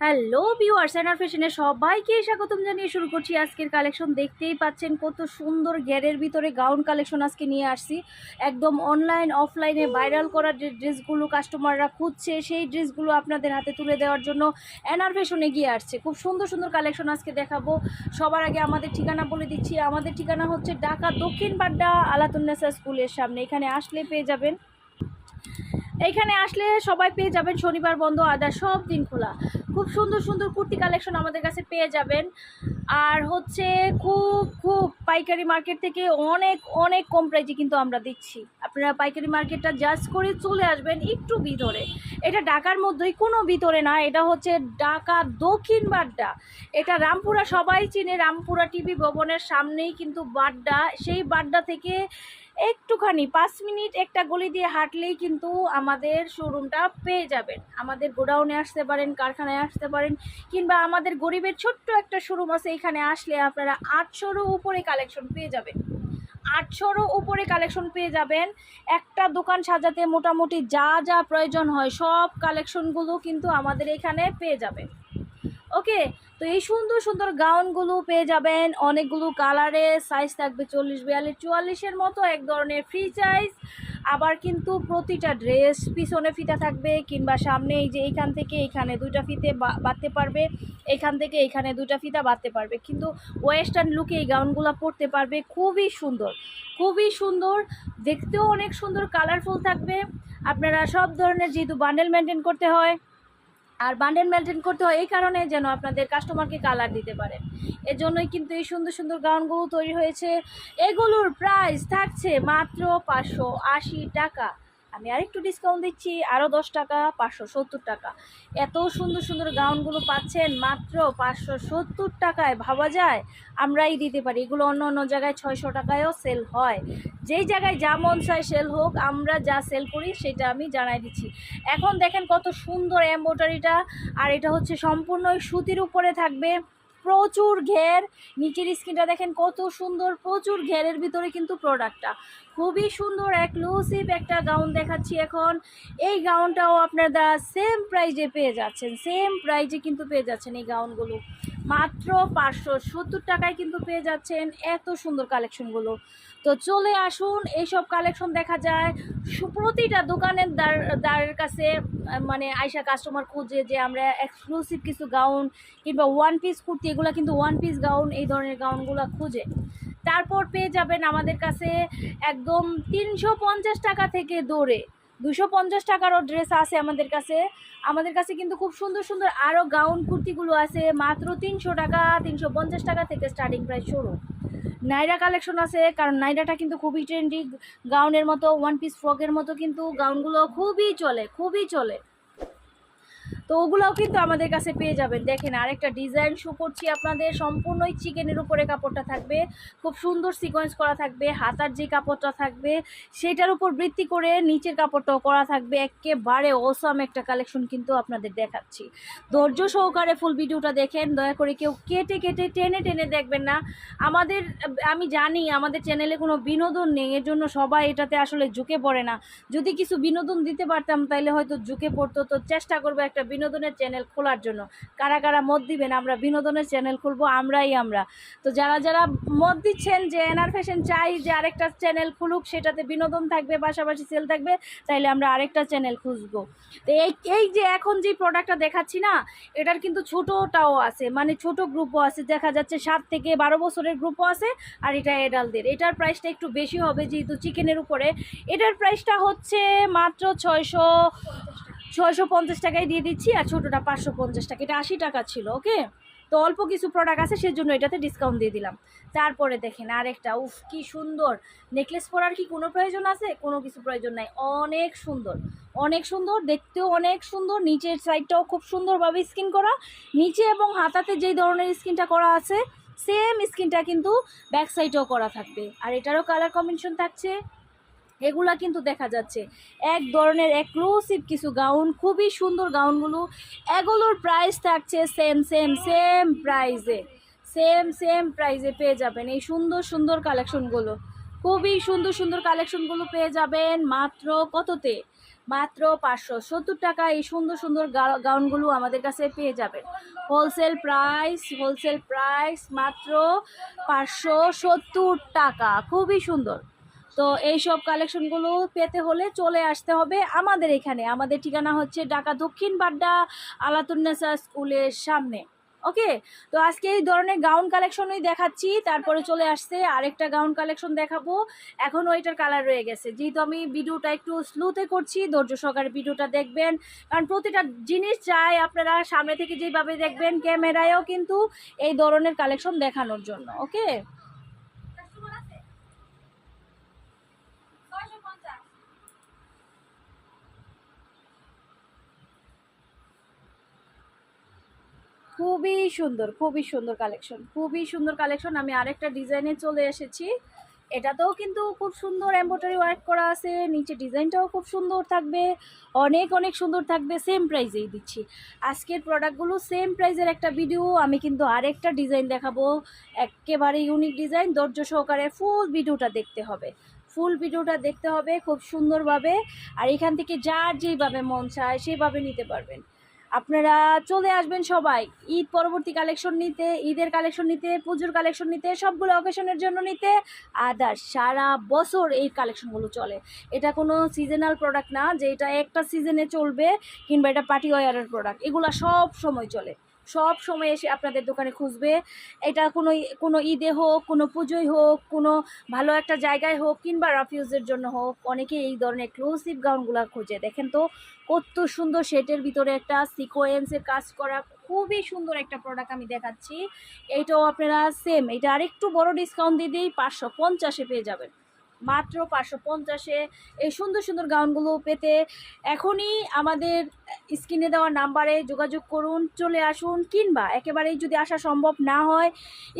Hello viewers এনার ফ্যাশনে সবাইকে স্বাগতম জানিয়ে শুরু করছি আজকের কালেকশন দেখতেই পাচ্ছেন কত সুন্দর গ্যারের ভিতরে গাউন কালেকশন আজকে নিয়ে আসছি। একদম অনলাইন অফলাইনে ভাইরাল করার যে ড্রেসগুলো কাস্টমাররা খুঁজছে, সেই ড্রেসগুলো আপনাদের হাতে তুলে দেওয়ার জন্য এনার ফ্যাশনে গিয়ে আসছে। খুব সুন্দর সুন্দর কালেকশন আজকে দেখাবো। সবার আগে আমাদের ঠিকানা বলে দিচ্ছি। আমাদের ঠিকানা হচ্ছে ঢাকা দক্ষিণ বাড্ডা আলাতুন্নেসা স্কুলের সামনে। এখানে আসলে পেয়ে যাবেন এইখানে আসলে সবাই পেয়ে যাবেন শনিবার বন্ধ, আদার সব দিন খোলা। খুব সুন্দর সুন্দর কুর্তি কালেকশন আমাদের কাছে পেয়ে যাবেন। আর হচ্ছে খুব খুব পাইকারি মার্কেট থেকে অনেক অনেক কম প্রাইজে কিন্তু আমরা দিচ্ছি। আপনারা পাইকারি মার্কেটটা জাজ করে চলে আসবেন একটু ভিতরে। এটা ঢাকার মধ্যেই কোনো ভিতরে না, এটা হচ্ছে ঢাকা দক্ষিণ বাড্ডা। এটা রামপুরা সবাই চিনে, রামপুরা টিভি ভবনের সামনেই কিন্তু বাড্ডা। সেই বাড্ডা থেকে একটুখানি, পাঁচ মিনিট একটা গলি দিয়ে হাঁটলেই কিন্তু আমাদের শোরুমটা পেয়ে যাবেন। আমাদের গোডাউনে আসতে পারেন, কারখানায় আসতে পারেন, কিংবা আমাদের গরিবের ছোট্ট একটা শোরুম আছে, এখানে আসলে আপনারা আটশোরও উপরে কালেকশন পেয়ে যাবেন। আটশোরও উপরে কালেকশন পেয়ে যাবেন। একটা দোকান সাজাতে মোটামুটি যা যা প্রয়োজন হয়, সব কালেকশনগুলো কিন্তু আমাদের এখানে পেয়ে যাবেন। ওকে, তো এই সুন্দর সুন্দর গাউনগুলো পেয়ে যাবেন। অনেকগুলো কালারে সাইজ থাকবে চল্লিশ, বিয়াল্লিশ, চুয়াল্লিশের মতো এক ধরনের ফ্রি সাইজ আবার কিন্তু প্রতিটা ড্রেস পিছনে ফিতা থাকবে কিংবা সামনে এই যে এইখান থেকে এইখানে দুইটা ফিতে বাঁধতে পারবে। এখান থেকে এইখানে দুইটা ফিতা বাঁধতে পারবে। কিন্তু ওয়েস্টার্ন লুকে এই গাউনগুলো পরতে পারবে। খুবই সুন্দর খুবই সুন্দর। দেখতেও অনেক সুন্দর কালারফুল থাকবে। আপনারা সব ধরনের যেহেতু বান্ডেল মেনটেন করতে হয় আর বান্ডেল মেনটেন করতে হয়, এই কারণে যেন আপনাদের কাস্টমারকে কালার দিতে পারেন জন্যই কিন্তু এই সুন্দর সুন্দর গাউনগুলো তৈরি হয়েছে। এগুলোর প্রাইস থাকছে মাত্র পাঁচশো আশি টাকা। আমি আরেকটু ডিসকাউন্ট দিচ্ছি আরও দশ টাকা, পাঁচশো সত্তর টাকা। এত সুন্দর সুন্দর গাউনগুলো পাচ্ছেন, মাত্র পাঁচশো সত্তর টাকায়, ভাবা যায়? আমরাই দিতে পারি। এগুলো অন্য অন্য জায়গায় ছয়শো টাকায়ও সেল হয়। যেই জায়গায় যা মন চায় সেল হোক, আমরা যা সেল করি, সেটা আমি জানাই দিচ্ছি। এখন দেখেন কত সুন্দর এম্ব্রয়ডারিটা আর এটা হচ্ছে সম্পূর্ণ সুতির উপরে থাকবে। প্রচুর ঘের। নিচের স্কিনটা দেখেন কত সুন্দর, প্রচুর ঘেরের ভিতরে কিন্তু প্রোডাক্টটা খুবই সুন্দর এক্সক্লুসিভ একটা গাউন দেখাচ্ছি এখন। এই গাউনটাও আপনারা সেম প্রাইজে পেয়ে যাচ্ছেন সেম প্রাইজে কিন্তু পেয়ে যাচ্ছেন এই গাউনগুলো মাত্র পাঁচশো সত্তর টাকায় কিন্তু পেয়ে যাচ্ছেন এত সুন্দর কালেকশনগুলো তো চলে আসুন, এইসব কালেকশন দেখা যায়। প্রতিটা দোকানের দ্বার দ্বারের কাছে মানে আইসা কাস্টমার খুঁজে যে আমরা এক্সক্লুসিভ কিছু গাউন কিংবা ওয়ান পিস কুর্তি, এগুলো কিন্তু ওয়ান পিস গাউন এই ধরনের গাউনগুলো খুঁজে। তারপর পেয়ে যাবেন আমাদের কাছে একদম তিনশো পঞ্চাশ টাকা থেকে দৌড়ে। দুশো পঞ্চাশ টাকারও ড্রেস আছে আমাদের কাছে। আমাদের কাছে কিন্তু খুব সুন্দর সুন্দর আরও গাউন কুর্তিগুলো আছে। মাত্র তিনশো টাকা, তিনশো পঞ্চাশ টাকা থেকে স্টার্টিং প্রাইস শুরু নাইরা কালেকশন আছে, কারণ নাইরাটা কিন্তু খুবই ট্রেন্ডি গাউনের মতো ওয়ান পিস ফ্রকের মতো কিন্তু গাউনগুলো খুবই চলে খুবই চলে। তো ওগুলোও কিন্তু আমাদের কাছে পেয়ে যাবেন। দেখেন আরেকটা ডিজাইন শো করছি আপনাদের। সম্পূর্ণই চিকেনের উপরে কাপড়টা থাকবে। খুব সুন্দর সিকোয়েন্স করা থাকবে। হাতার যে কাপড়টা থাকবে, সেটার উপর বৃত্তি করে নিচের কাপড়টাও করা থাকবে। একেবারে ওসাম একটা কালেকশন কিন্তু আপনাদের দেখাচ্ছি। ধৈর্য সহকারে ফুল ভিডিওটা দেখেন। দয়া করে কেউ কেটে কেটে, টেনে টেনে দেখবেন না। আমাদের, আমি জানি আমাদের চ্যানেলে কোনো বিনোদন নেই এর জন্য সবাই এটাতে আসলে ঝুঁকে পড়ে না। যদি কিছু বিনোদন দিতে পারতাম তাহলে হয়তো ঝুঁকে পড়তো। তো চেষ্টা করব একটা বিনোদনের চ্যানেল খোলার জন্য। কারা কারা মত দিবেন, আমরা বিনোদনের চ্যানেল খুলবো, আমরাই আমরা। তো যারা যারা মত দিচ্ছেন যে এনআর ফ্যাশন চাই, যে আরেকটা চ্যানেল খুলুক, সেটাতে বিনোদন থাকবে, পাশাপাশি সেল থাকবে, তাইলে আমরা আরেকটা চ্যানেল খুঁজবো। তো এই এই যে এখন যে প্রোডাক্টটা দেখাচ্ছি না, এটার কিন্তু ছোটোটাও আছে মানে ছোট গ্রুপও আছে, দেখা যাচ্ছে সাত থেকে বারো বছরের গ্রুপও আছে, আর এটা এডালদের এটার প্রাইসটা একটু বেশি হবে, যেহেতু চিকেনের উপরে। এটার প্রাইসটা হচ্ছে মাত্র ছয়শো ছয়শো পঞ্চাশ টাকায় দিয়ে দিচ্ছি আর ছোটোটা পাঁচশো পঞ্চাশ টাকা। এটা আশি টাকা ছিল, ওকে? তো অল্প কিছু প্রোডাক্ট আছে, সেজন্য এটাতে ডিসকাউন্ট দিয়ে দিলাম। তারপরে দেখেন আরেকটা, উফ, কি সুন্দর। নেকলেস পরার কি কোনো প্রয়োজন আছে? কোনো কিছু প্রয়োজন নাই। অনেক সুন্দর। অনেক সুন্দর, দেখতেও অনেক সুন্দর। নিচের সাইডটাও খুব সুন্দরভাবে স্কিন করা। নিচে এবং হাতাতে যেই ধরনের স্কিনটা করা আছে সেম স্কিনটা কিন্তু ব্যাক সাইডেও করা থাকবে। আর এটারও কালার কম্বিনেশন থাকছে। এগুলা কিন্তু দেখা যাচ্ছে। এক ধরনের এক্সক্লুসিভ কিছু গাউন খুবই সুন্দর গাউনগুলো এগুলোর প্রাইস থাকছে সেম সেম সেম প্রাইজে সেম সেম প্রাইজে পেয়ে যাবেন এই সুন্দর সুন্দর কালেকশনগুলো খুবই সুন্দর সুন্দর কালেকশনগুলো পেয়ে যাবেন মাত্র কততে? মাত্র পাঁচশো সত্তর টাকা এই সুন্দর সুন্দর গাউনগুলো আমাদের কাছে পেয়ে যাবেন। হোলসেল প্রাইস হোলসেল প্রাইস মাত্র পাঁচশো সত্তর টাকা। খুবই সুন্দর। তো এইসব কালেকশনগুলো পেতে হলে চলে আসতে হবে আমাদের এখানে। আমাদের ঠিকানা হচ্ছে ঢাকা দক্ষিণ বাড্ডা আলাতুন্নেসা স্কুলের সামনে। ওকে? তো আজকে এই ধরনের গাউন কালেকশনই দেখাচ্ছি, তারপরে চলে আসছে আরেকটা গাউন কালেকশন দেখাবো। এখনও এটার কালার রয়ে গেছে। যেহেতু আমি ভিডিওটা একটু স্লোতে করছি, ধৈর্য সহকারে ভিডিওটা দেখবেন। কারণ প্রতিটা জিনিস চাই আপনারা সামনে থেকে যেভাবে দেখবেন, ক্যামেরায়ও কিন্তু এই ধরনের কালেকশন দেখানোর জন্য। ওকে? খুবই সুন্দর খুবই সুন্দর কালেকশন খুবই সুন্দর কালেকশন আমি আরেকটা ডিজাইনে চলে এসেছি। এটাতেও কিন্তু খুব সুন্দর এম্ব্রয়ডারি ওয়ার্ক করা আছে, নিচে ডিজাইনটাও খুব সুন্দর থাকবে, অনেক অনেক সুন্দর থাকবে সেম প্রাইজেই দিচ্ছি। আজকের প্রোডাক্টগুলো সেম প্রাইজের একটা ভিডিও আমি কিন্তু আরেকটা ডিজাইন দেখাবো। একেবারে ইউনিক ডিজাইন ধৈর্য সহকারে ফুল ভিডিওটা দেখতে হবে। ফুল ভিডিওটা দেখতে হবে খুব সুন্দরভাবে। আর এখান থেকে যার যেইভাবে মন চায় সেইভাবে নিতে পারবেন। আপনারা চলে আসবেন সবাই। ঈদ পরবর্তী কালেকশন নিতে, ঈদের কালেকশন নিতে, পুজোর কালেকশন নিতে, সবগুলো অকেশনের জন্য নিতে। আদার্স সারা বছর এই কালেকশনগুলো চলে। এটা কোনো সিজনাল প্রোডাক্ট না, যে এটা একটা সিজনে চলবে, কিংবা এটা পার্টি ওয়ারের প্রোডাক্ট এগুলো সব সময় চলে। সব সময় এসে আপনাদের দোকানে খুঁজবে। এটা কোনো কোনো ঈদে হোক, কোনো পুজোয় হোক, কোনো ভালো একটা জায়গায় হোক কিংবা রাফিউজের জন্য হোক, অনেকে এই ধরনের এক্সক্লুসিভ গাউনগুলো খোঁজে। দেখেন তো, কত সুন্দর শেটের ভিতরে একটা সিকোয়েন্সের কাজ করা, খুবই সুন্দর একটা প্রোডাক্ট আমি দেখাচ্ছি। এইটাও আপনারা সেম এটা আরেকটু বড় ডিসকাউন্ট দিয়ে দিই পাঁচশো পঞ্চাশে পেয়ে যাবেন। মাত্র পাঁচশো পঞ্চাশে। এই সুন্দর সুন্দর গাউনগুলো পেতে এখনই আমাদের স্ক্রিনে দেওয়া নাম্বারে যোগাযোগ করুন, চলে আসুন, কিংবা একেবারেই যদি আসা সম্ভব না হয়,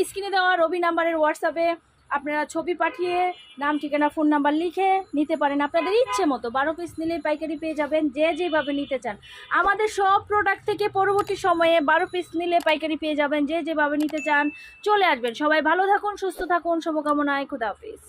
স্ক্রিনে দেওয়া রবি নাম্বারের হোয়াটসঅ্যাপে আপনারা ছবি পাঠিয়ে নাম, ঠিকানা, ফোন নাম্বার লিখে নিতে পারেন। আপনাদের ইচ্ছে মতো বারো পিস নিলে পাইকারি পেয়ে যাবেন, যে যেভাবে নিতে চান। আমাদের সব প্রোডাক্ট থেকে পরবর্তী সময়ে বারো পিস নিলে পাইকারি পেয়ে যাবেন, যে যেভাবে নিতে চান, চলে আসবেন। সবাই ভালো থাকুন, সুস্থ থাকুন, শুভকামনায় খুদাহাফিজ